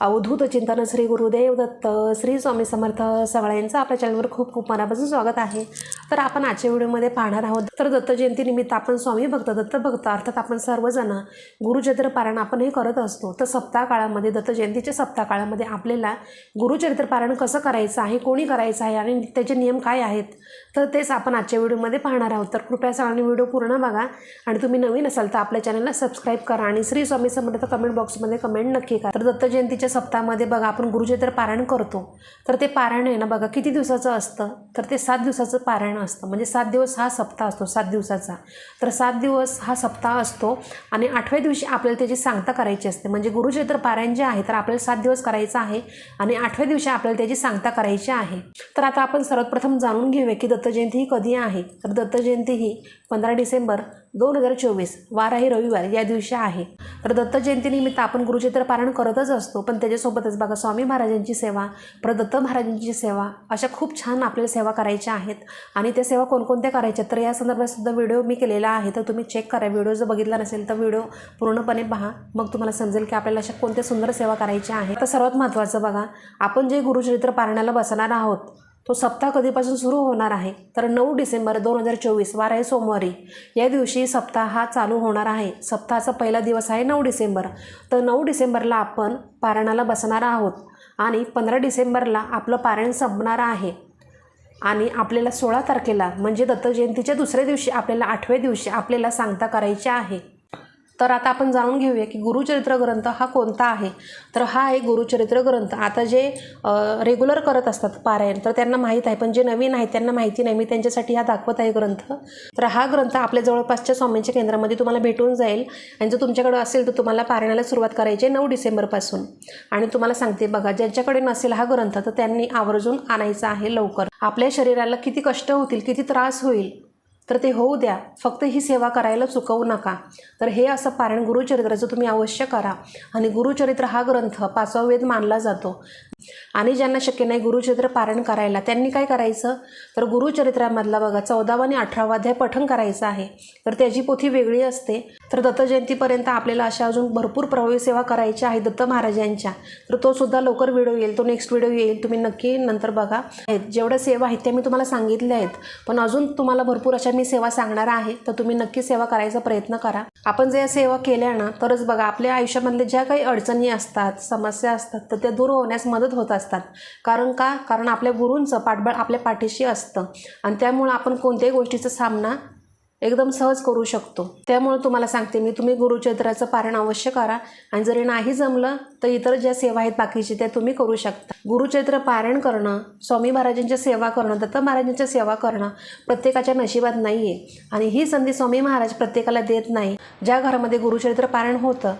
अवधूत चिंतन श्री गुरुदेव दत्त श्री स्वामी समर्थ सगळ्यांचं आपल्या चॅनलवर खूप खूप मनापासून स्वागत आहे. तर आपण आजच्या व्हिडिओमध्ये पाहणार आहोत तर दत्त जयंतीनिमित्त आपण स्वामी भक्त दत्त भक्त अर्थात आपण सर्वजण गुरुचरित्र पारायण आपण हे करत असतो. तर सप्ताह काळामध्ये दत्त जयंतीच्या सप्ताह काळामध्ये आपल्याला गुरुचरित्र पारायण कसं करायचं आहे कोणी करायचं आहे आणि त्याचे नियम काय आहेत तर तेच आपण आजच्या व्हिडिओमध्ये पाहणार आहोत. तर कृपया सगळ्यांनी व्हिडिओ पूर्ण बघा. आणि तुम्ही नवीन असाल तर आपल्या चॅनलला सबस्क्राईब करा आणि श्री स्वामी समर्थ कमेंट बॉक्समध्ये कमेंट नक्की करा. तर दत्त जयंतीच्या सप्ताहामध्ये बघा आपण गुरुचरित्र पारायण करतो. तर ते पारायण आहे ना बघा किती दिवसाचं असतं? तर ते सात दिवसाचं पारायण असतं. म्हणजे सात दिवस हा सप्ताह असतो सात दिवसाचा. तर सात दिवस हा सप्ताह असतो आणि आठव्या दिवशी आपल्याला त्याची सांगता करायची असते. म्हणजे गुरुचरित्र पारायण जे आहे तर आपल्याला सात दिवस करायचं आहे आणि आठव्या दिवशी आपल्याला त्याची सांगता करायची आहे. तर आता आपण सर्वप्रथम जाणून घेऊया की दत्त जयंती ही कधी आहे? तर दत्त जयंती ही पंधरा डिसेंबर दोन हजार चोवीस वार आहे रविवार या दिवशी आहे. तर दत्त जयंतीनिमित्त आपण गुरुचित्र पारण करतच असतो पण त्याच्यासोबतच बघा स्वामी महाराजांची सेवा परत दत्त महाराजांची सेवा अशा खूप छान आपल्याला सेवा करायच्या आहेत. आणि त्या सेवा कोणकोणत्या करायच्या? तर या संदर्भात सुद्धा व्हिडिओ मी केलेला आहे तर तुम्ही चेक करा. व्हिडिओ जर बघितला नसेल तर व्हिडिओ पूर्णपणे पहा. मग तुम्हाला समजेल की आपल्याला अशा कोणत्या सुंदर सेवा करायच्या आहेत. तर सर्वात महत्त्वाचं बघा आपण जे गुरुचरित्र पारण्याला बसणार आहोत तो सप्ताह कधीपासून सुरू होणार आहे? तर नऊ डिसेंबर दोन हजार चोवीस वार आहे सोमवारी. या दिवशी सप्ताह हा चालू होणार आहे. सप्ताहाचा पहिला दिवस आहे नऊ डिसेंबर. तर नऊ डिसेंबरला आपण पारायणाला बसणार आहोत आणि पंधरा डिसेंबरला आपलं पारायण संपणार आहे. आणि आपल्याला सोळा तारखेला म्हणजे दत्त जयंतीच्या दुसऱ्या दिवशी आपल्याला आठव्या दिवशी आपल्याला सांगता करायची आहे. तर आता आपण जाणून घेऊया की गुरुचरित्र ग्रंथ हा कोणता आहे? तर हा आहे गुरुचरित्र ग्रंथ. आता जे रेग्युलर करत असतात पारायण तर त्यांना माहीत आहे. पण जे नवीन आहेत त्यांना माहिती नाही. मी त्यांच्यासाठी हा दाखवत आहे ग्रंथ. तर हा ग्रंथ आपल्या जवळपासच्या स्वामींच्या केंद्रामध्ये तुम्हाला भेटून जाईल. आणि जर तुमच्याकडे असेल तर तुम्हाला पारायणाला सुरुवात करायची आहे नऊ डिसेंबरपासून. आणि तुम्हाला सांगते बघा ज्यांच्याकडे नसेल हा ग्रंथ तर त्यांनी आवर्जून आणायचा आहे लवकर. आपल्या शरीराला किती कष्ट होतील किती त्रास होईल तर ते होऊ द्या. फक्त ही सेवा करायला चुकवू नका. तर हे असं पारायण गुरुचरित्राचं तुम्ही अवश्य करा. आणि गुरुचरित्र हा ग्रंथ पाचवा वेद मानला जातो. आणि ज्यांना शक्य नाही गुरुचरित्र पारायण करायला त्यांनी काय करायचं? तर गुरुचरित्रामधला बघा चौदावा आणि अठरावा अध्याय पठण करायचं आहे. तर त्याची पोथी वेगळी असते. तर दत्त जयंतीपर्यंत आपल्याला अशा अजून भरपूर प्रभावी सेवा करायच्या आहे दत्त महाराजांच्या. तर तो सुद्धा लवकर व्हिडिओ येईल तो नेक्स्ट व्हिडिओ येईल. तुम्ही नक्की नंतर बघा. जेवढ्या सेवा आहेत त्या मी तुम्हाला सांगितल्या आहेत. पण अजून तुम्हाला भरपूर अशा मी सेवा सांगणार आहे तर तुम्ही नक्की सेवा करायचा प्रयत्न करा. आपण जर या सेवा केल्या ना तरच बघा आपल्या आयुष्यामधले ज्या काही अडचणी असतात समस्या असतात तर त्या दूर होण्यास मदत होत असतात. कारण का? कारण आपल्या गुरूंचं पाठबळ आपल्या पाठीशी असतं. आणि त्यामुळं आपण कोणत्याही गोष्टीचा सामना एकदम सहज करू शकतो. त्यामुळे तुम्हाला सांगते मी तुम्ही गुरुचरित्राचं पारण अवश्य करा. आणि जरी नाही जमलं तर इतर ज्या सेवा आहेत बाकीची त्या तुम्ही करू शकता. गुरुचरित्र पारायण करणं स्वामी महाराजांच्या सेवा करणं दत्त महाराजांची सेवा करणं प्रत्येकाच्या नशिबात नाही आहे आणि ही संधी स्वामी महाराज प्रत्येकाला देत नाही. ज्या घरामध्ये गुरुचरित्र पारायण होतं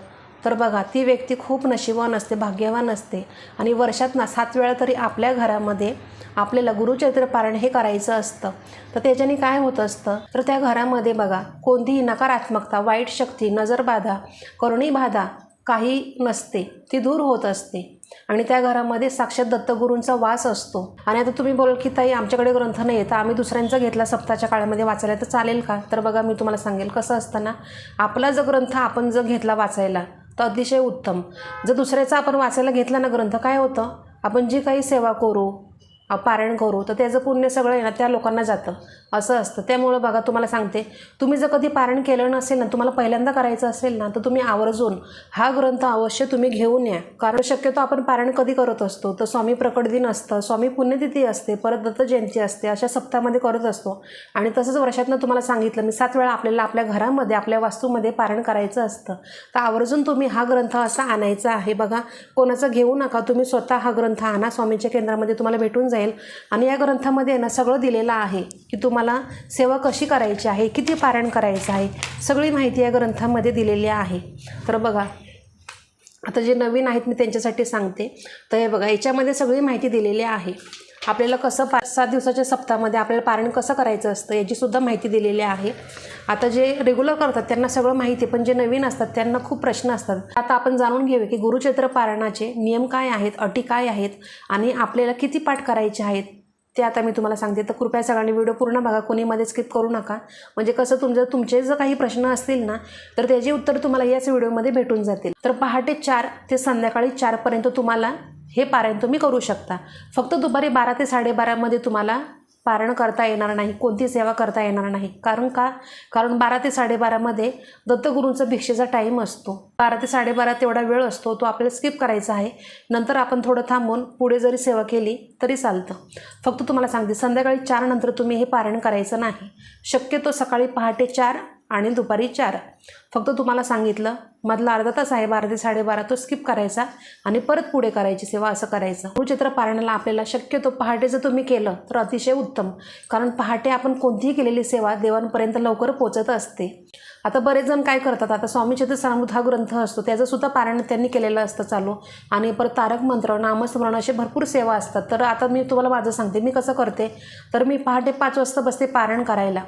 तर बघा ती व्यक्ती खूप नशिबवान असते भाग्यवान असते. आणि वर्षात ना सात वेळा तरी आपल्या घरामध्ये आपल्याला गुरुचरित्र पारायण हे करायचं असतं. तर त्याच्याने काय होत असतं? तर त्या घरामध्ये बघा कोणतीही नकारात्मकता वाईट शक्ती नजरबाधा करुणीबाधा काही नसते. ती दूर होत असते. आणि त्या घरामध्ये साक्षात दत्तगुरूंचा वास असतो. आणि आता तुम्ही बोल की ताई आमच्याकडे ग्रंथ नाही आहे तर आम्ही दुसऱ्यांचा घेतला सप्ताच्या काळामध्ये वाचायला तर चालेल का? तर बघा मी तुम्हाला सांगेल कसं असतं ना आपला जो ग्रंथ आपण जर घेतला वाचायला तर अतिशय उत्तम. जर दुसऱ्याचा आपण वाचायला घेतला ना ग्रंथ काय होतं? आपण जी काही सेवा करू पारायण करू तर त्याचं पुण्य सगळं आहे ना त्या लोकांना जातं. असं असतं. त्यामुळं बघा तुम्हाला सांगते. तुम्ही जर कधी पारायण केलं नसेल ना तुम्हाला पहिल्यांदा करायचं असेल ना तर तुम्ही आवर्जून हा ग्रंथ अवश्य तुम्ही घेऊन या. कारण शक्यतो आपण पारायण कधी करत असतो? तर स्वामी प्रकट दिन असतं स्वामी पुण्यतिथी असते परत दत्त जयंती असते अशा सप्ताहामध्ये करत असतो. आणि तसंच वर्षातनं तुम्हाला सांगितलं मी सात वेळा आपल्याला आपल्या घरामध्ये आपल्या वास्तूमध्ये पारायण करायचं असतं. तर आवर्जून तुम्ही हा ग्रंथ असा आणायचा आहे. बघा कोणाचं घेऊ नका तुम्ही स्वतः हा ग्रंथ आणा. स्वामीच्या केंद्रामध्ये तुम्हाला भेटून जाईल. आणि या ग्रंथामध्ये ना सगळं दिलेलं आहे की तुम्हाला सेवा कशी करायची आहे किती पारायण करायचं आहे सगळी माहिती या ग्रंथामध्ये दिलेली आहे. तर बघा आता जे नवीन आहेत मी त्यांच्यासाठी सांगते. तर हे बघा याच्यामध्ये सगळी माहिती दिलेली आहे. आपल्याला कसं पाच सात दिवसाच्या सप्ताहामध्ये आपल्याला पारण कसं करायचं असतं याचीसुद्धा माहिती दिलेली आहे. आता जे रेग्युलर करतात त्यांना सगळं माहिती पण जे नवीन असतात त्यांना खूप प्रश्न असतात. आता आपण जाणून घेऊया की गुरुचैत्र पारणाचे नियम काय आहेत अटी काय आहेत आणि आपल्याला किती पाठ करायचे आहेत ते आता मी तुम्हाला सांगते. तर कृपया सगळ्यांनी व्हिडिओ पूर्ण बघा कोणीमध्ये स्किप करू नका. म्हणजे कसं तुमचं तुमचे जर काही प्रश्न असतील ना तर त्याची उत्तर तुम्हाला याच व्हिडिओमध्ये भेटून जातील. तर पहाटे चार ते संध्याकाळी चारपर्यंत तुम्हाला हे पारायण तुम्ही करू शकता. फक्त दुपारी बारा ते साडेबारामध्ये तुम्हाला पारण करता येणार नाही कोणती सेवा करता येणार नाही. कारण का? कारण बारा ते साडेबारामध्ये दत्तगुरूंचा भिक्षेचा टाईम असतो. बारा ते साडेबारा तेवढा वेळ असतो तो आपल्याला स्किप करायचा आहे. नंतर आपण थोडं थांबून पुढे जरी सेवा केली तरी चालतं. फक्त तुम्हाला सांगते संध्याकाळी चार नंतर तुम्ही हे पारण करायचं नाही. शक्यतो सकाळी पहाटे चार आणि दुपारी चार. फक्त तुम्हाला सांगितलं मधला अर्धा तास आहे बारा ते साडेबारा तो स्किप करायचा आणि परत पुढे करायची सेवा असं करायचं. गुरुचित्र पारायणाला आपल्याला शक्यतो पहाटे जर तुम्ही केलं तर अतिशय उत्तम. कारण पहाटे आपण कोणतीही केलेली सेवा देवांपर्यंत लवकर पोचत असते. आता बरेच जण काय करतात आता स्वामी चरित्रामृत हा ग्रंथ असतो त्याचं सुद्धा पारायण त्यांनी केलेलं असतं चालू. आणि परत तारक मंत्र नामस्मरण असे भरपूर सेवा असतात. तर आता मी तुम्हाला माझं सांगते मी कसं करते तर मी पहाटे पाच वाजता बसते पारायण करायला.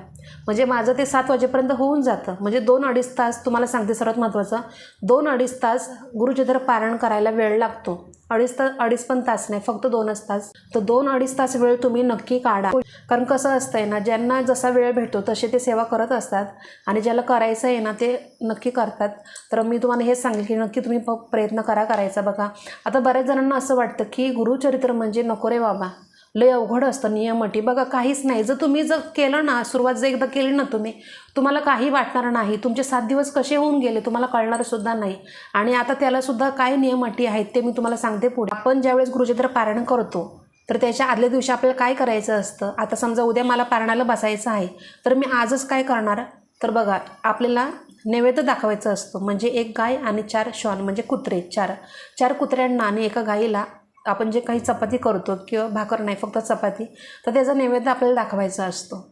म्हणजे माझं ते सात वाजेपर्यंत होऊन जातं. म्हणजे दोन अडीच तास तुम्हाला सांगते सर्वात महत्त्वाचं दोन अडीच तास गुरुचरित्र पारायण करायला वेळ लागतो अडीच तास अडीच पण तास नाही फक्त दोनच तास. तर दोन अडीच तास वेळ तुम्ही नक्की काढा. कारण कसं असतंय ना ज्यांना जसा वेळ भेटतो तसे ते सेवा करत असतात. आणि ज्याला करायचं आहे ना ते नक्की करतात. तर मी तुम्हाला हेच सांगेल की नक्की तुम्ही प्रयत्न करा करायचा बघा. आता बऱ्याच जणांना असं वाटतं की गुरुचरित्र म्हणजे नको रे बाबा. लय अवघड असतं नियम अटी. बघा काहीच नाही. जर तुम्ही जर केलं ना सुरुवात जर एकदा केली ना तुम्ही तुम्हाला काही वाटणार नाही. तुमचे सात दिवस कसे होऊन गेले तुम्हाला कळणार सुद्धा नाही. आणि आता त्याला सुद्धा काय नियम अटी आहेत ते मी तुम्हाला सांगते पुढे. आपण ज्यावेळेस गुरुचरित्र पारायण करतो तर त्याच्या आदल्या दिवशी आपल्याला काय करायचं असतं? आता समजा उद्या मला पारणाला बसायचं आहे तर मी आजच काय करणार? तर बघा आपल्याला नैवेद्य दाखवायचं असतं. म्हणजे एक गाय आणि चार श्वान म्हणजे कुत्रे. चार चार कुत्र्यांना आणि एका गाईला आपण जे काही चपाती करतो किंवा भाकर नाही फक्त चपाती तर त्याचा नैवेद्य आपल्याला दाखवायचा असतो.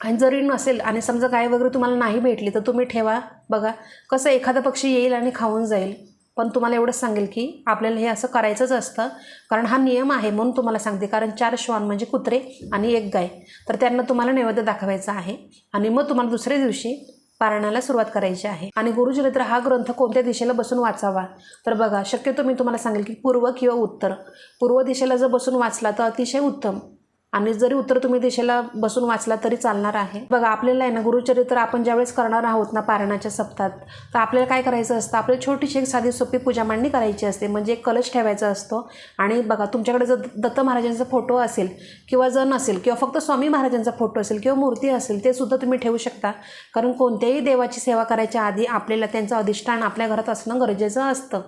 आणि जरी नसेल आणि समजा गाय वगैरे तुम्हाला नाही भेटली तर तुम्ही ठेवा. बघा कसं एखादा पक्षी येईल आणि खाऊन जाईल पण तुम्हाला एवढंच सांगेल की आपल्याला हे असं करायचंच असतं. कारण हा नियम आहे म्हणून तुम्हाला सांगते. कारण चार श्वान म्हणजे कुत्रे आणि एक गाय. तर त्यांना तुम्हाला नैवेद्य दाखवायचा आहे. आणि मग तुम्हाला दुसऱ्या दिवशी पारायणाला सुरुवात करायची आहे. आणि गुरुचरित्र हा ग्रंथ कोणत्या दिशेला बसून वाचावा? तर बघा शक्यतो मी तुम्हाला सांगेल की पूर्व किंवा उत्तर. पूर्व दिशेला जर बसून वाचला तर अतिशय उत्तम. आणि जरी उत्तर तुम्ही दिशेला बसून वाचला तरी चालणार आहे. बघा आपल्याला आहे ना गुरुचरित्र आपण ज्यावेळेस करणार आहोत ना पारायणाच्या सप्तात तर आपल्याला काय करायचं असतं? आपल्याला छोटीशी एक साधी सोपी पूजा मांडणी करायची असते. म्हणजे एक कलश ठेवायचा असतो. आणि बघा तुमच्याकडे जर दत्त महाराजांचा फोटो असेल किंवा जर नसेल किंवा फक्त स्वामी महाराजांचा फोटो असेल किंवा मूर्ती असेल ते सुद्धा तुम्ही ठेवू शकता. कारण कोणत्याही देवाची सेवा करायच्या आधी आपल्याला त्यांचं अधिष्ठान आपल्या घरात असणं गरजेचं असतं.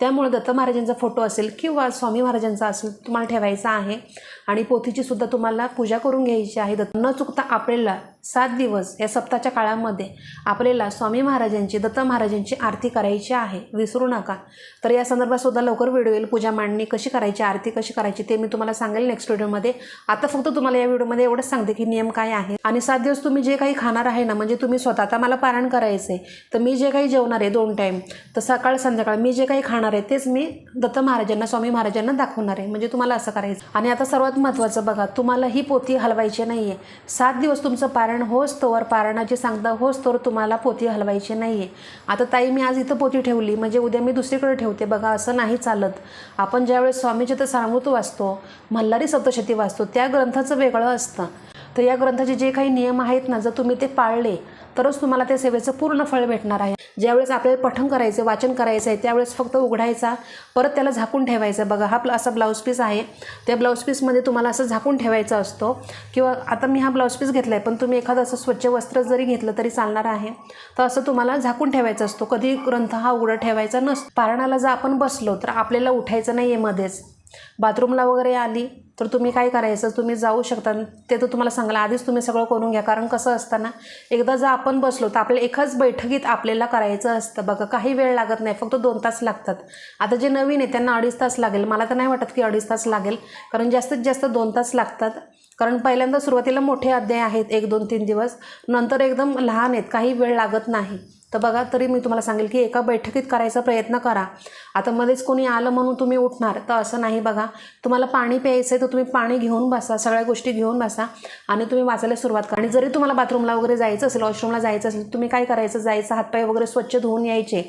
त्यामुळे दत्त महाराजांचा फोटो असेल किंवा स्वामी महाराजांचा असेल तुम्हाला ठेवायचा आहे. आणि पोथीची सुद्धा तुम्हाला पूजा करून घ्यायची आहे. न चुकता आपल्याला सात दिवस या सप्ताच्या काळामध्ये आपल्याला स्वामी महाराजांची दत्त महाराजांची आरती करायची आहे. विसरू नका. तर या संदर्भात सुद्धा लवकर व्हिडिओ येईल. पूजा मांडणी कशी करायची आरती कशी करायची ते मी तुम्हाला सांगेल नेक्स्ट व्हिडिओमध्ये आता फक्त तुम्हाला या व्हिडिओमध्ये एवढंच सांगते की नियम काय आहे. आणि सात दिवस तुम्ही जे काही खाणार आहे ना म्हणजे तुम्ही स्वतः आता मला पारायण करायचं आहे तर मी जे काही जेवणार आहे दोन टाईम तर सकाळ संध्याकाळ मी जे काही खाणार आहे तेच मी दत्त महाराजांना स्वामी महाराजांना दाखवणार आहे. म्हणजे तुम्हाला असं करायचं. आणि आता सर्वात महत्त्वाचं बघा तुम्हाला ही पोथी हलवायची नाही आहे सात दिवस तुमचं पारायण होच तोवर पारणाची सांगता होच तोवर तुम्हाला पोती हलवायची नाही आहे आता ताई मी आज इथं पोती ठेवली. म्हणजे उद्या मी दुसरीकडे ठेवते. बघा असं नाही चालत. आपण ज्यावेळेस स्वामीचे तर सामूत वाचतो मल्हारी सप्तशती वाचतो त्या ग्रंथाचं वेगळं असतं. तर या ग्रंथाचे जे काही नियम आहेत ना जर तुम्ही ते पाळले तरच तुम्हाला त्या सेवेचं पूर्ण फळ भेटणार आहे. ज्यावेळेस आपल्याला पठण करायचं वाचन करायचं आहे त्यावेळेस फक्त उघडायचा परत त्याला झाकून ठेवायचं. बघा हा असा ब्लाऊज पीस आहे. त्या ब्लाऊज पीसमध्ये तुम्हाला असं झाकून ठेवायचा असतो. किंवा आता मी हा ब्लाऊज पीस घेतला आहे पण तुम्ही एखादं असं स्वच्छ वस्त्र जरी घेतलं तरी चालणार आहे. तर असं तुम्हाला झाकून ठेवायचा असतो. कधी ग्रंथ हा उघडा ठेवायचा नसतो. पारणाला जर आपण बसलो तर आपल्याला उठायचं नाही आहे मध्येच. बाथरूमला वगैरे आली तर तुम्ही काय करायचं? तुम्ही जाऊ शकता. ते तर तुम्हाला सांगलं आधीच तुम्ही सगळं करून घ्या. कारण कसं असताना एकदा जर आपण बसलो तर आपल्या एकाच बैठकीत आपल्याला करायचं असतं. बघा काही वेळ लागत नाही. फक्त दोन तास लागतात. आता जे नवीन आहे त्यांना अडीच तास लागेल. मला तर नाही वाटत की अडीच तास लागेल. कारण जास्तीत जास्त दोन तास लागतात. कारण पहिल्यांदा सुरुवातीला मोठे अध्याय आहेत एक दोन तीन दिवस. नंतर एकदम लहान आहेत. काही वेळ लागत नाही. तर बघा तरी मी तुम्हाला सांगेल की एका बैठकीत करायचा प्रयत्न करा. आता मध्येच कोणी आलं म्हणून तुम्ही उठणार तर असं नाही बघा. तुम्हाला पाणी प्यायचं आहे तर तुम्ही पाणी घेऊन बसा सगळ्या गोष्टी घेऊन बसा आणि तुम्ही वाचायला सुरुवात करा. आणि जरी तुम्हाला बाथरूमला वगैरे जायचं असेल वॉशरूमला जायचं असेल तुम्ही काय करायचं? जायचं हातपाय वगैरे स्वच्छ धुवून यायचे.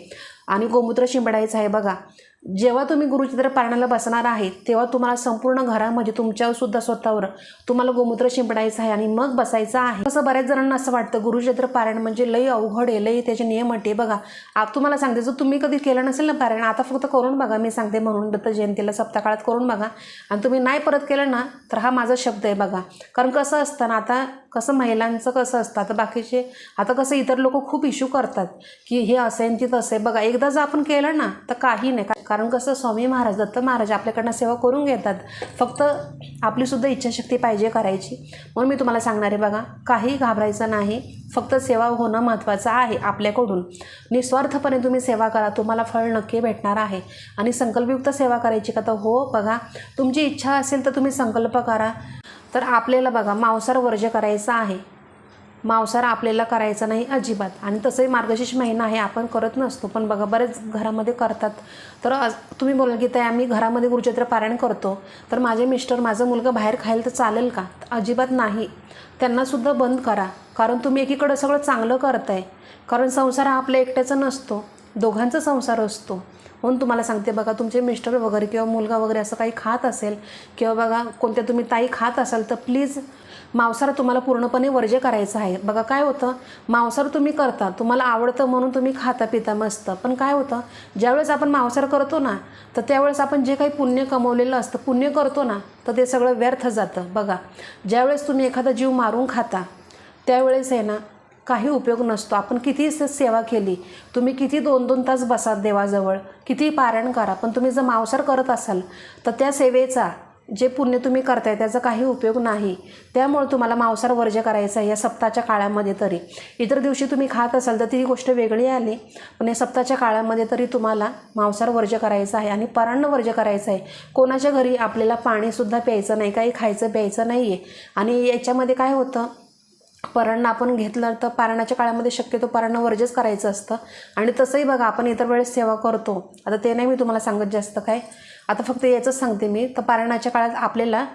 आणि गोमूत्र शिंपडायचं आहे बघा. जेव्हा तुम्ही गुरुचित्र पारणाला बसणार आहेत तेव्हा तुम्हाला संपूर्ण घरामध्ये तुमच्यावर सुद्धा स्वतःवर तुम्हाला गोमूत्र शिंपडायचं आहे आणि मग बसायचं आहे. असं बऱ्याच जणांना असं वाटतं गुरुचित्र पारायण म्हणजे लई अवघड आहे लई त्याचे नियम अटे बघा आप तुम्हाला सांगते जर तुम्ही कधी केलं नसेल ना पारायण आता फक्त करून बघा मी सांगते म्हणून दत्त जयंतीला सप्ताकाळात करून बघा. आणि तुम्ही नाही परत केलं ना तर हा माझा शब्द आहे बघा. कारण कसं असतं ना आता कसं महिलांचं कसं असतं आता बाकीचे आता कसं इतर लोक खूप इश्यू करतात की हे असं आहे आणि आहे. बघा एकदा जर आपण केलं ना तर काही नाही. कारण कसं स्वामी महाराज दत्त महाराज आपल्याकडनं सेवा करून घेतात. फक्त आपलीसुद्धा इच्छाशक्ती पाहिजे करायची. म्हणून मी तुम्हाला सांगणार आहे बघा काही घाबरायचं नाही. फक्त सेवा होणं महत्त्वाचं आहे आपल्याकडून. निस्वार्थपणे तुम्ही सेवा करा तुम्हाला फळ नक्की भेटणार आहे. आणि संकल्पयुक्त सेवा करायची का तर हो बघा. तुमची इच्छा असेल तर तुम्ही संकल्प करा. तर आपल्याला बघा मांसावर वर्ज करायचं आहे. मांसाहार आपल्याला करायचा नाही अजिबात. आणि तसंही मार्गशीर्ष महिना आहे आपण करत नसतो. पण बघा बरेच घरामध्ये करतात. तर तुम्ही बोलाल की ताई आम्ही घरामध्ये गुरुचरित्र पारायण करतो. तर माझे मिस्टर माझा मुलगा बाहेर खायला तर चालेल का? अजिबात नाही. त्यांनासुद्धा बंद करा. कारण तुम्ही एकीकडं सगळं चांगलं करताय. कारण संसार हा आपल्या एकट्याचा नसतो. दोघांचा संसार असतो. म्हणून तुम्हाला सांगते बघा तुमचे मिस्टर वगैरे किंवा मुलगा वगैरे असं काही खात असेल किंवा बघा कोणत्या तुम्ही ताई खात असाल तर प्लीज मांसाहार तुम्हाला पूर्णपणे वर्ज्य करायचं आहे. बघा काय होतं? मांसाहार तुम्ही करता तुम्हाला आवडतं म्हणून तुम्ही खाता पिता मस्त. पण काय होतं? ज्यावेळेस आपण मांसाहार करतो ना तर त्यावेळेस आपण जे काही पुण्य कमवलेलं असतं पुण्य करतो ना तर ते सगळं व्यर्थ जातं. बघा ज्यावेळेस तुम्ही एखादा जीव मारून खाता त्यावेळेस आहे ना काही उपयोग नसतो. आपण किती सेवा केली तुम्ही किती दोन दोन तास बसा देवाजवळ किती पारायण करा पण तुम्ही जर मांसाहार करत असाल तर त्या सेवेचा जे पुण्य तुम्ही करताय त्याचा काही उपयोग नाही. त्यामुळे तुम्हाला मांसाहार वर्ज्य करायचा आहे या सप्ताच्या काळामध्ये तरी. इतर दिवशी तुम्ही खात असाल तर ती गोष्ट वेगळी आली पण या सप्ताच्या काळामध्ये तरी तुम्हाला मांसाहार वर्ज्य करायचं आहे आणि परान्न वर्ज्य करायचं आहे. कोणाच्या घरी आपल्याला पाणीसुद्धा प्यायचं नाही काही खायचं प्यायचं नाही आहे आणि याच्यामध्ये काय होतं परांना आपण घेतलं तर पारणाच्या काळामध्ये शक्यतो परांना वर्जच करायचं असतं. आणि तसंही बघा आपण इतर वेळेस सेवा करतो. आता ते नाही मी तुम्हाला सांगत जास्त काय. आता फक्त याचंच सांगते मी. तर पारायणाच्या काळात आपल्याला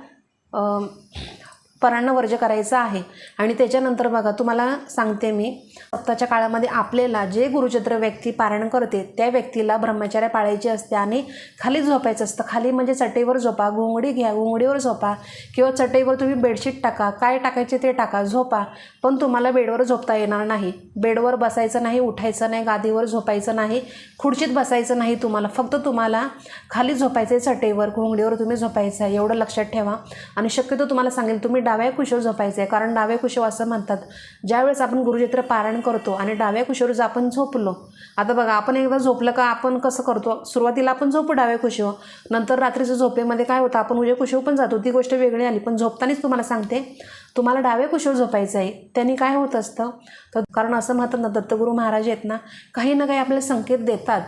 परांना वर्ज करायचं आहे. आणि त्याच्यानंतर बघा तुम्हाला सांगते मी सप्ताच्या काळामध्ये आपल्याला जे गुरुचंद्र व्यक्ती पारायण करते त्या व्यक्तीला ब्रह्मचार्य पाळायची असते आणि खाली झोपायचं असतं. खाली म्हणजे चटईवर झोपा घोंगडी घ्या घोंगडीवर झोपा किंवा चटईवर तुम्ही बेडशीट टाका काय टाकायचे ते टाका झोपा. पण तुम्हाला बेडवर झोपता येणार नाही. बेडवर बसायचं नाही उठायचं नाही गादीवर झोपायचं नाही खुर्चीत बसायचं नाही तुम्हाला. फक्त तुम्हाला खाली झोपायचं आहे चटईवर घोंगडीवर तुम्ही झोपायचं आहे एवढं लक्षात ठेवा. आणि शक्यतो तुम्हाला सांगेल तुम्ही डाव्या कुशीवर झोपायचं आहे कारण डाव्या कुशीवर असं म्हणतात ज्यावेळेस आपण गुरुचित्र पारायण करतो आणि डाव्या कुशीवर जर आपण झोपलो आता बघा आपण एकदा झोपलं का आपण कसं करतो? सुरुवातीला आपण झोपू डाव्या कुशीवर नंतर रात्रीच्या झोपेमध्ये काय होतं? आपण उद्या कुशीवर पण जातो. ती गोष्ट वेगळी आली. पण झोपतानाच तुम्हाला सांगते तुम्हाला डाव्या कुशीवर झोपायचं आहे. त्यांनी काय होत असतं? तर कारण असं म्हणतात ना दत्तगुरू महाराज आहेत ना काही ना काही आपल्याला संकेत देतात.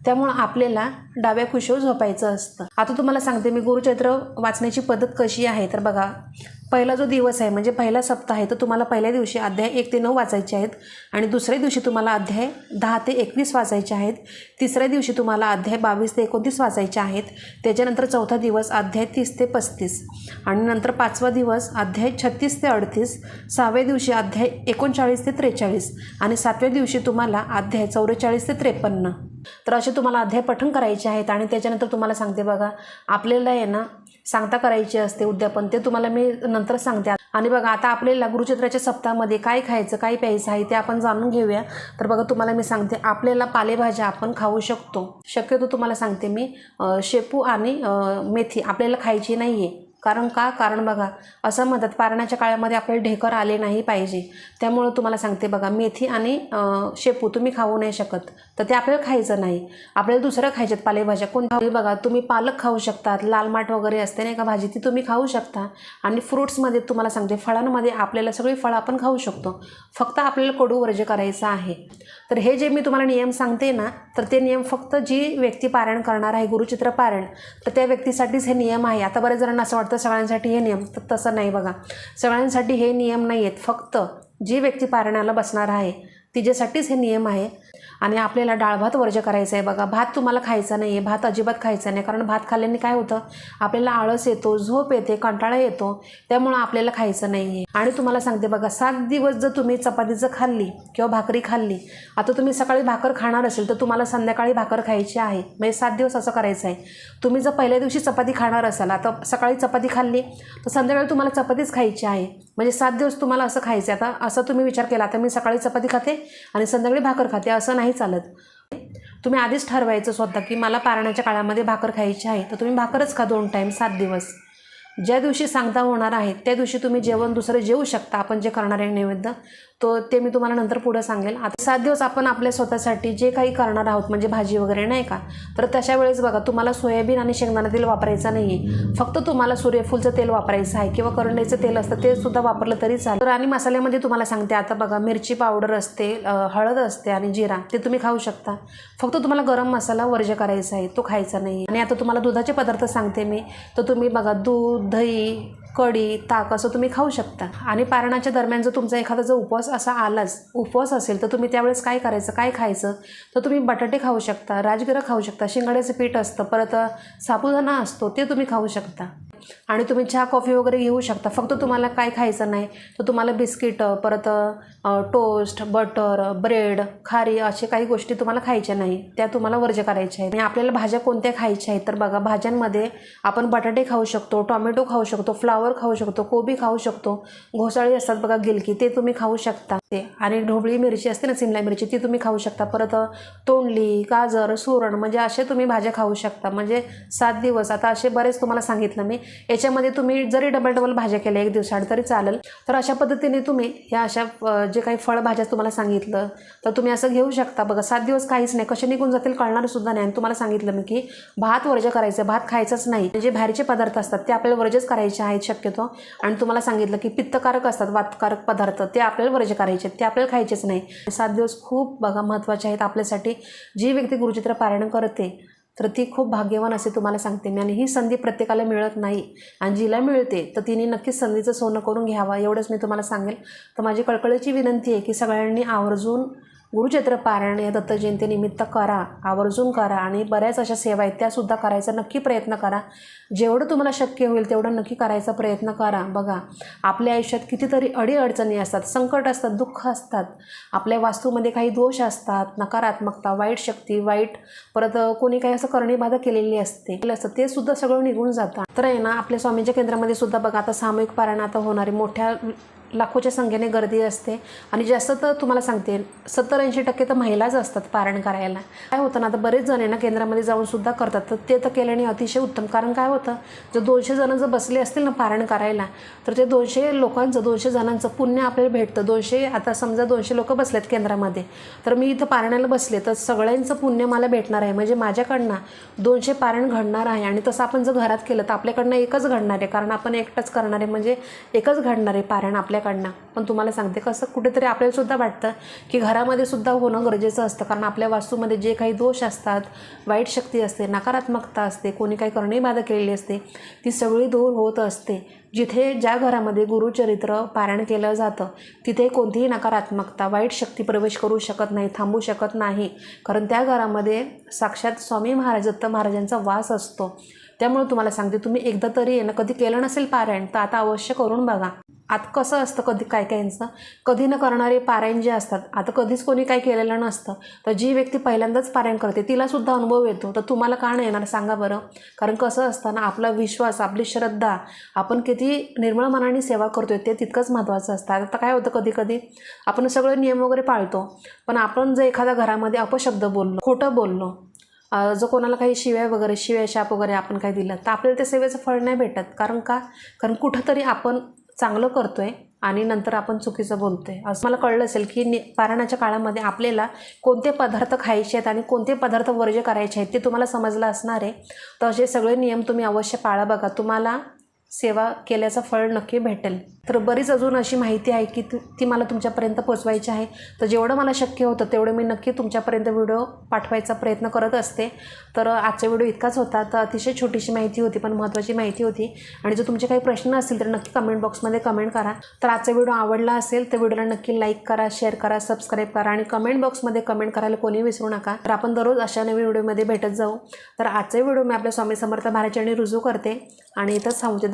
त्यामुळं आपल्याला डाव्या खुशीवर झोपायचं असतं. आता तुम्हाला सांगते मी गुरुचैत्र वाचण्याची पद्धत कशी आहे? तर बघा पहिला जो दिवस आहे म्हणजे पहिला सप्ताह आहे तर तुम्हाला पहिल्या दिवशी अध्याय एक ते नऊ वाचायचे आहेत आणि दुसऱ्या दिवशी तुम्हाला अध्याय दहा ते एकवीस वाचायचे आहेत. तिसऱ्या दिवशी तुम्हाला अध्याय बावीस ते एकोणतीस वाचायचे आहेत. त्याच्यानंतर चौथा दिवस अध्याय तीस ते पस्तीस आणि नंतर पाचवा दिवस अध्याय छत्तीस ते अडतीस सहाव्या दिवशी अध्याय एकोणचाळीस ते त्रेचाळीस आणि सातव्या दिवशी तुम्हाला अध्याय चौवेचाळीस ते त्रेपन्न. तर असे तुम्हाला अध्याय पठण करायचे आहेत आणि त्याच्यानंतर तुम्हाला सांगते बघा आपल्याला आहे ना सांगता करायची असते उद्यापन ते तुम्हाला मी नंतर सांगते. आणि बघा आता आपल्याला गुरुचित्राच्या सप्ताहामध्ये काय खायचं काय प्यायचं आहे ते आपण जाणून घेऊया. तर बघा तुम्हाला मी सांगते आपल्याला पालेभाज्या आपण खाऊ शकतो. शक्यतो तुम्हाला सांगते मी शेपू आणि मेथी आपल्याला खायची नाही आहे कारण का? कारण बघा असं म्हणतात पारण्याच्या काळामध्ये आपल्याला ढेकर आले नाही पाहिजे. त्यामुळं तुम्हाला सांगते बघा मेथी आणि शेपू तुम्ही खाऊ नाही शकत. तर ते आपल्याला खायचं नाही. आपल्याला दुसरं खायच्यात पालेभाज्या. कोण बघा तुम्ही पालक खाऊ शकतात. लाल माठ वगैरे असते नाही का भाजी ती तुम्ही खाऊ शकता. आणि फ्रुट्समध्ये तुम्हाला सांगते फळांमध्ये आपल्याला सगळी फळं आपण खाऊ शकतो. फक्त आपल्याला कडू वर्ज्य करायचं आहे. तर हे जे मी तुम्हाला नियम सांगते ना तर ते नियम फक्त जी व्यक्ती पारायण करणार आहे गुरुचित्र पारायण तर त्या व्यक्तीसाठीच हे नियम आहे. आता बऱ्याच जणांना असं वाटतं फक्त सगळ्यांसाठी हे नियम तर तसं नाही बघा. सगळ्यांसाठी हे नियम नाही आहेत फक्त जी व्यक्ती पारायणाला बसणार आहे तिच्यासाठीच हे नियम आहे. आणि आपल्याला डाळ भात वर्ज्य करायचं आहे. बघा भात तुम्हाला खायचा नाही आहे भात अजिबात खायचा नाही. कारण भात खाल्ल्याने काय होतं? आपल्याला आळस येतो झोप येते कंटाळा येतो. त्यामुळं आपल्याला खायचं नाही आहे आणि तुम्हाला सांगते बघा सात दिवस जर तुम्ही चपातीचं खाल्ली किंवा भाकरी खाल्ली आता तुम्ही सकाळी भाकर खाणार असेल तर तुम्हाला संध्याकाळी भाकर खायची आहे. म्हणजे सात दिवस असं करायचं आहे. तुम्ही जर पहिल्या दिवशी चपाती खाणार असाल आता सकाळी चपाती खाल्ली तर संध्याकाळी तुम्हाला चपातीच खायची आहे. म्हणजे सात दिवस तुम्हाला असं खायचं आहे आता असं तुम्ही विचार केला आता मी सकाळी चपाती खाते आणि संध्याकाळी भाकर खाते असं नाही चालत. तुम्ही आधीच ठरवायचं स्वतः की मला पारण्याच्या काळामध्ये भाकर खायची आहे तर तुम्ही भाकरच खा दोन टाईम सात दिवस. ज्या दिवशी सांगता होणार आहे त्या दिवशी तुम्ही जेवण दुसरं जेवू शकता आपण जे करणार आहे नैवेद्य तो ते मी तुम्हाला नंतर पुढं सांगेल. आता सात दिवस आपण आपल्या स्वतःसाठी जे काही करणार आहोत म्हणजे भाजी वगैरे नाही का तर तशा वेळेस बघा तुम्हाला सोयाबीन आणि शेंगदाणा तेल वापरायचं नाही आहे फक्त तुम्हाला सूर्यफूलचं तेल वापरायचं आहे किंवा करंडीचं तेल असतं ते सुद्धा वापरलं तरी चालेल. तर आणि मसाल्यामध्ये तुम्हाला सांगते आता बघा मिरची पावडर असते हळद असते आणि जिरा ते तुम्ही खाऊ शकता. फक्त तुम्हाला गरम मसाला वर्ज करायचा आहे तो खायचा नाही आणि आता तुम्हाला दुधाचे पदार्थ सांगते मी तर तुम्ही बघा दूध दही कढी ताक असं तुम्ही खाऊ शकता. आणि पारणाच्या दरम्यान जर तुमचा एखादा जर उपवास असा आलाच उपवास असेल तर तुम्ही त्यावेळेस काय करायचं काय खायचं? तर तुम्ही बटाटे खाऊ शकता राजगिरा खाऊ शकता शिंगाड्याचं पीठ असतं परत साबुदाणा असतो ते तुम्ही खाऊ शकता. आणि तुम्ही चहा कॉफी वगैरे घेऊ शकता. फक्त तुम्हाला काय खायचं नाही तर तुम्हाला बिस्किटं परत टोस्ट बटर ब्रेड खारी असे काही गोष्टी तुम्हाला खायच्या नाही. त्या तुम्हाला वर्ज करायच्या आहेत. आणि आपल्याला भाज्या कोणत्या खायच्या आहेत तर बघा भाज्यांमध्ये आपण बटाटे खाऊ शकतो टॉमॅटो खाऊ शकतो फ्लावर खाऊ शकतो कोबी खाऊ शकतो. घोसाळी असतात बघा गिलकी ते तुम्ही खाऊ शकता. ते आणि ढोबळी मिरची असते ना सिमला मिरची ती तुम्ही खाऊ शकता. परत तोंडली गाजर सुरण म्हणजे असे तुम्ही भाज्या खाऊ शकता. म्हणजे सात दिवस. आता असे बरेच तुम्हाला सांगितलं मी. याच्यामध्ये तुम्ही जरी डबल डबल भाज्या केल्या एक दिवसाआड तरी चालेल. तर अशा पद्धतीने तुम्ही या अशा जे काही फळभाज्या तुम्हाला सांगितलं तर तुम्ही असं घेऊ शकता. बघा सात दिवस काहीच नाही. कसे निघून जातील कळणार सुद्धा नाही. आणि तुम्हाला सांगितलं मी की भात वर्ज करायचं. भात खायचंच नाही. जे बाहेरचे पदार्थ असतात ते आपल्याला वर्जच करायचे आहेत शक्यतो. आणि तुम्हाला सांगितलं की पित्तकारक असतात वातकारक पदार्थ ते आपल्याला वर्ज करायचे आहेत, ते आपल्याला खायचेच नाही. सात दिवस खूप बघा महत्त्वाचे आहेत आपल्यासाठी. जी व्यक्ती गुरुचित्र पारायण करते तर ती खूप भाग्यवान असे तुम्हाला सांगते मी. आणि ही संधी प्रत्येकाला मिळत नाही. आणि जिला मिळते तर तिने नक्कीच संधीचं सोनं करून घ्यावा एवढंच मी तुम्हाला सांगेल. तर माझी कळकळीची विनंती आहे की सगळ्यांनी आवर्जून गुरुचैत्र पारायण या दत्तजयंतीनिमित्त करा आवर्जून करा आणि बऱ्याच अशा सेवा आहेत त्यासुद्धा करायचा नक्की प्रयत्न करा. जेवढं तुम्हाला शक्य होईल तेवढं नक्की करायचा प्रयत्न करा. बघा आपल्या आयुष्यात कितीतरी अडीअडचणी असतात संकट असतात दुःख असतात. आपल्या वास्तूमध्ये काही दोष असतात नकारात्मकता वाईट शक्ती वाईट परत कोणी काही असं करणीबाधा केलेली असते केलं असतं ते सुद्धा सगळं निघून जातं. तर आहे ना आपल्या स्वामींच्या केंद्रामध्ये सुद्धा बघा आता सामूहिक पारायण आता होणारे मोठ्या लाखोच्या संख्येने गर्दी असते. आणि जास्त तर तुम्हाला सांगते सत्तर ऐंशी टक्के तर महिलाच असतात पारण करायला. काय होतं ना आता बरेच जण आहे ना केंद्रामध्ये जाऊन सुद्धा करतात. तर ते तर केल्याने अतिशय उत्तम. कारण काय होतं जर दोनशे जण जर बसले असतील ना पारण करायला तर ते दोनशे लोकांचं दोनशे जणांचं पुण्य आपल्याला भेटतं. दोनशे आता समजा दोनशे लोक बसलेत केंद्रामध्ये तर मी इथं पारण्याला बसले तर सगळ्यांचं पुण्य मला भेटणार आहे. म्हणजे माझ्याकडनं दोनशे पारण घडणार आहे. आणि तसं आपण जर घरात केलं तर आपल्याकडनं एकच घडणार आहे. कारण आपण एकटंच करणार आहे. म्हणजे एकच घडणार आहे पारण आपल्या आपल्याकडनं. पण तुम्हाला सांगते कसं कुठेतरी आपल्याला सुद्धा वाटतं की घरामध्ये सुद्धा होणं गरजेचं असतं. कारण आपल्या वास्तूमध्ये जे काही दोष असतात वाईट शक्ती असते नकारात्मकता असते कोणी काही करणीबाधा केलेली असते ती सगळी दूर होत असते. जिथे ज्या घरामध्ये गुरुचरित्र पारायण केलं जातं तिथे कोणतीही नकारात्मकता वाईट शक्ती प्रवेश करू शकत नाही थांबू शकत नाही. कारण त्या घरामध्ये साक्षात स्वामी महाराज दत्त महाराजांचा वास असतो. त्यामुळे तुम्हाला सांगते तुम्ही एकदा तरी आहे ना कधी केलं नसेल पारायण तर आता अवश्य करून बघा. आता कसं असतं कधी काय काहींचं कधी न करणारे पारायण जे असतात आता कधीच कोणी काही केलेलं नसतं तर जी व्यक्ती पहिल्यांदाच पारायण करते तिलासुद्धा अनुभव येतो. तर तुम्हाला का नाही येणार सांगा बरं? कारण कसं असतं ना आपला विश्वास आपली श्रद्धा आपण किती निर्मळ मनाने सेवा करतोय ते तितकंच महत्त्वाचं असतं. आता काय होतं कधी कधी आपण सगळे नियम वगैरे पाळतो पण आपण जर एखाद्या घरामध्ये अपशब्द बोललो खोटं बोललो जर कोणाला काही शिव्या वगैरे शिव्या शाप वगैरे आपण काही दिलं तर आपल्याला त्या सेवेचं फळ नाही भेटत. कारण का? कारण कुठंतरी आपण चांगलं करतोय आणि नंतर आपण चुकीचं बोलतोय. असं मला कळलं असेल की नि पारायणाच्या काळामध्ये आपल्याला कोणते पदार्थ खायचे आहेत आणि कोणते पदार्थ वर्ज्य करायचे आहेत ते तुम्हाला समजलं असणार आहे. तर असे सगळे नियम तुम्ही अवश्य पाळा बघा. तुम्हाला सेवा केल्याचं फळ नक्की भेटेल. तर बरीच अजून अशी माहिती आहे की ती ती मला तुमच्यापर्यंत पोचवायची आहे. तर जेवढं मला शक्य होतं तेवढं मी नक्की तुमच्यापर्यंत व्हिडिओ पाठवायचा प्रयत्न करत असते. तर आजचा व्हिडिओ इतकाच होता. तर अतिशय छोटीशी माहिती होती पण महत्त्वाची माहिती होती. आणि जर तुमचे काही प्रश्न असतील तर नक्की कमेंट बॉक्समध्ये कमेंट करा. तर आजचा व्हिडिओ आवडला असेल तर व्हिडिओला नक्की लाईक करा शेअर करा सबस्क्राईब करा आणि कमेंट बॉक्समध्ये कमेंट करायला कोणी विसरू नका. तर आपण दररोज अशा नवीन व्हिडिओमध्ये भेटत जाऊ. तर आजचा व्हिडिओ मी आपल्या स्वामी समर्थ महाराजांनी रुजू करते. आणि इथंच सांगते